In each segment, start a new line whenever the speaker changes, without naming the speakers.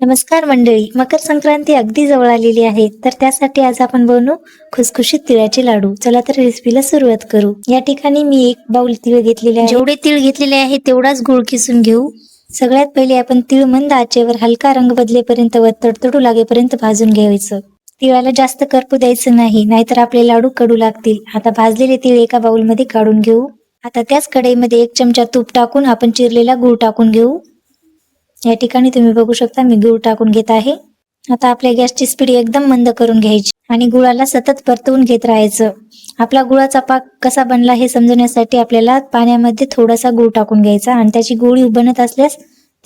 नमस्कार मंडळी मकर संक्रांती अगदी जवळ आलेली आहे तर त्यासाठी आज आपण बनवू खुसखुशीत तिळाचे लाडू. चला तर रेसिपीला सुरुवात करू. या ठिकाणी मी एक बाउल तिळ घेतलेले आहे. जेवढे तीळ घेतलेले आहे तेवढाच गुळ किसून घेऊ. सगळ्यात पहिले आपण तीळ मंद आचेवर हलका रंग बदलेपर्यंत व तडतडू लागेपर्यंत भाजून घ्यायचं. तिळाला जास्त करपू द्यायचं नाही नाहीतर आपले लाडू कडू लागतील. आता भाजलेले तीळ एका बाउलमध्ये काढून घेऊ. आता त्याच कढईमध्ये एक चमचा तूप टाकून आपण चिरलेला गूळ टाकून घेऊ. या ठिकाणी तुम्ही बघू शकता मी गूळ टाकून घेत आहे. आता आपल्या गॅसची स्पीड एकदम मंद करून घ्यायची आणि गुळाला सतत परतवून घेत राहायचं. आपला गुळाचा पाक कसा बनला हे समजण्यासाठी आपल्याला पाण्यामध्ये थोडासा गूळ टाकून घ्यायचा आणि त्याची गोळी बनत असल्यास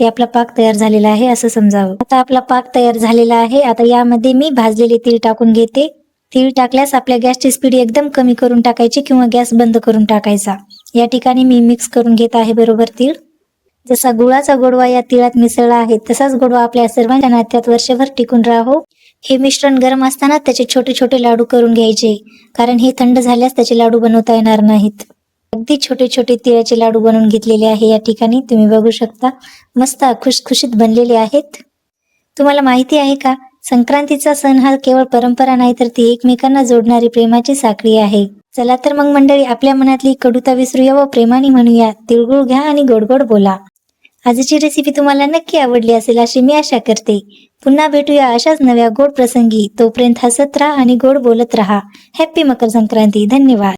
ते आपला पाक तयार झालेला आहे असं समजावं. आता आपला पाक तयार झालेला आहे. आता यामध्ये मी भाजलेले तीळ टाकून घेते. तीळ टाकल्यास आपल्या गॅसची स्पीड एकदम कमी करून टाकायची किंवा गॅस बंद करून टाकायचा. या ठिकाणी मी मिक्स करून घेत आहे बरोबर तीळ. जसा गुळाचा गोडवा या तिळात मिसळला आहे तसाच गोडवा आपल्या सर्वांच्या नात्यात वर्षभर टिकून राहो. हे मिश्रण गरम असताना त्याचे छोटे छोटे लाडू करून घ्यायचे कारण हे थंड झाल्यास त्याचे लाडू बनवता येणार नाहीत. अगदी छोटे छोटे तिळाचे लाडू बनवून घेतलेले आहे या ठिकाणी तुम्ही बघू शकता. मस्त खुशखुशीत बनलेले आहेत. तुम्हाला माहिती आहे का संक्रांतीचा सण हा केवळ परंपरा नाही तर ती एकमेकांना जोडणारी प्रेमाची साखळी आहे. चला तर मग मंडळी आपल्या मनातली कडुता विसरूया व प्रेमाने म्हणूया तिळगुळ घ्या आणि गोड गोड बोला. आजची रेसिपी तुम्हाला नक्की आवडली असेल अशी मी आशा करते. पुन्हा भेटूया अशाच नव्या गोड प्रसंगी. तोपर्यंत हसत राहा आणि गोड बोलत राहा. हॅप्पी मकर संक्रांती. धन्यवाद.